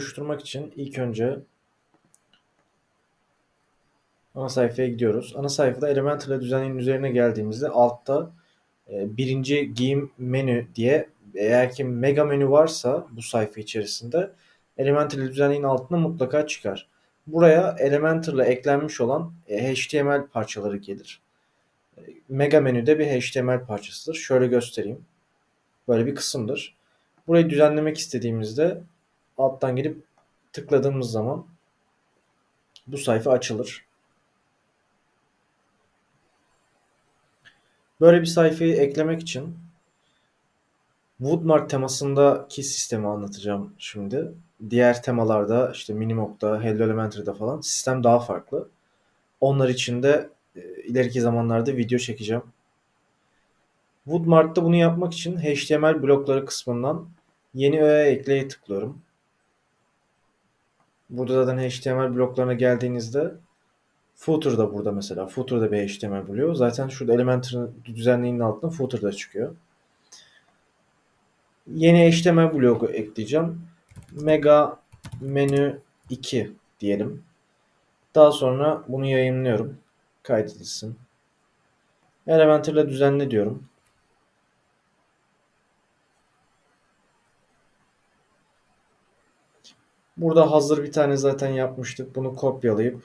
oluşturmak için ilk önce ana sayfaya gidiyoruz. Ana sayfada Elementor düzenleyin üzerine geldiğimizde altta e, birinci giyim menü diye eğer ki mega menü varsa bu sayfa içerisinde Elementor düzenleyin altında mutlaka çıkar. Buraya Elementor'la eklenmiş olan e, HTML parçaları gelir. E, mega menüde bir HTML parçasıdır. Şöyle göstereyim. Böyle bir kısımdır. Burayı düzenlemek istediğimizde alttan gelip tıkladığımız zaman bu sayfa açılır. Böyle bir sayfayı eklemek için Woodmark temasındaki sistemi anlatacağım şimdi. Diğer temalarda işte Minimog'da, Hello Elementary'da falan sistem daha farklı. Onlar için de e, ileriki zamanlarda video çekeceğim. Woodmark'ta bunu yapmak için HTML blokları kısmından yeni öğe ekleye tıklıyorum. Burada zaten HTML bloklarına geldiğinizde footer da burada mesela. Footer da bir HTML buluyor. Zaten şurada Elementor'ın düzenleyinin altında footer da çıkıyor. Yeni HTML bloku ekleyeceğim. Mega menü 2 diyelim. Daha sonra bunu yayınlıyorum. Kaydedilsin. Elementor ile düzenle diyorum. Burada hazır bir tane zaten yapmıştık. Bunu kopyalayıp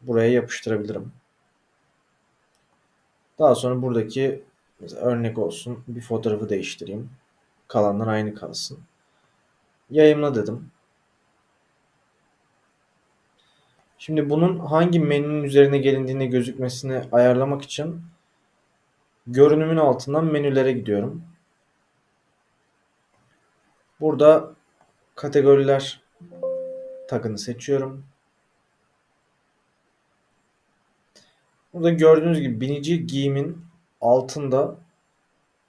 buraya yapıştırabilirim. Daha sonra buradaki örnek olsun bir fotoğrafı değiştireyim. Kalanlar aynı kalsın. Yayınla dedim. Şimdi bunun hangi menünün üzerine gelindiğini gözükmesini ayarlamak için görünümün altından menülere gidiyorum. Burada kategoriler tagını seçiyorum. Burada gördüğünüz gibi binici giyimin altında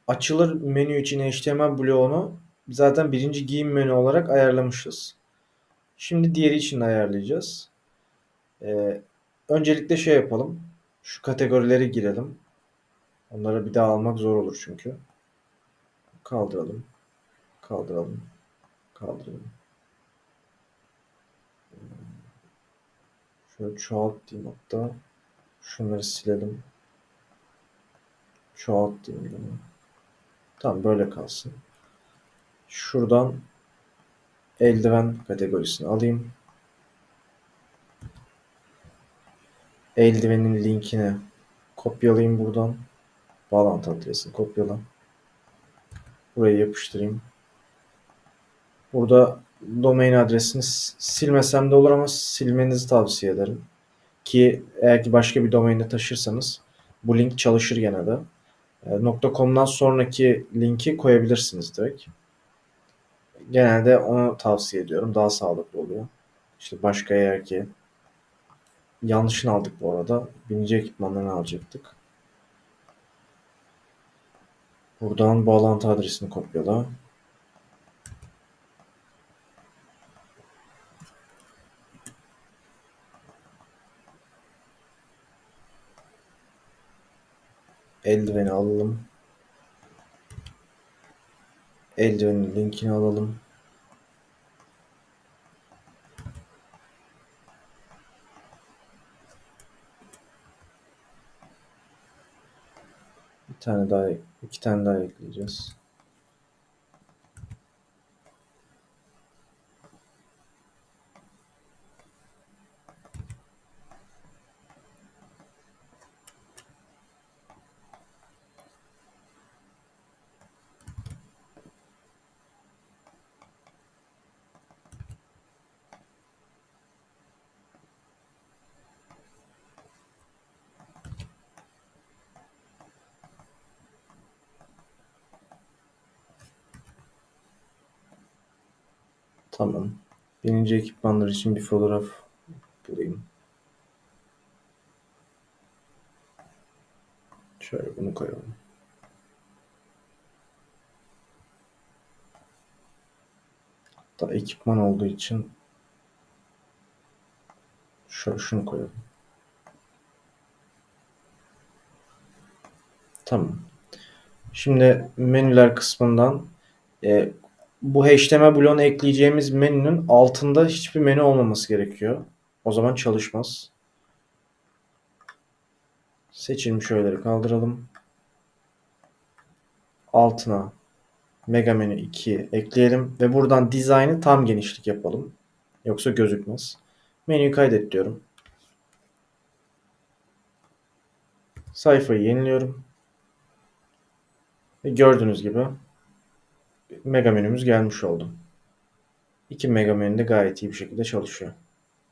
açılır menü için HTML bloğunu zaten birinci giyim menü olarak ayarlamışız. Şimdi diğeri için de ayarlayacağız. Ee, öncelikle şey yapalım. Şu kategorileri girelim. Onları bir daha almak zor olur çünkü. Kaldıralım. Kaldıralım. Kaldıralım. Şöyle çoğalt diyeyim hatta. Şunları silelim. Çoğalt diyeyim bunu. Tamam böyle kalsın. Şuradan eldiven kategorisini alayım. Eldivenin linkini kopyalayayım buradan. Bağlantı adresini kopyala. Buraya yapıştırayım. Burada domain adresini silmesem de olur ama silmenizi tavsiye ederim. Ki eğer ki başka bir domainde taşırsanız bu link çalışır gene de. E, .com'dan sonraki linki koyabilirsiniz direkt. Genelde onu tavsiye ediyorum. Daha sağlıklı oluyor. İşte başka eğer ki yanlışını aldık bu arada. Binici ekipmanlarını alacaktık. Buradan bağlantı adresini kopyala. Eldiveni alalım. Eldivenin linkini alalım. Bir tane daha, iki tane daha ekleyeceğiz. Tamam. Birinci ekipmanlar için bir fotoğraf bulayım. Şöyle bunu koyalım. Da ekipman olduğu için şöyle şunu koyalım. Tamam. Şimdi menüler kısmından e, bu HTML bloğunu ekleyeceğimiz menünün altında hiçbir menü olmaması gerekiyor. O zaman çalışmaz. Seçilmiş öğeleri kaldıralım. Altına Mega Menü 2 ekleyelim ve buradan dizaynı tam genişlik yapalım. Yoksa gözükmez. Menüyü kaydet diyorum. Sayfayı yeniliyorum. Ve gördüğünüz gibi mega menümüz gelmiş oldu. İki mega menü de gayet iyi bir şekilde çalışıyor.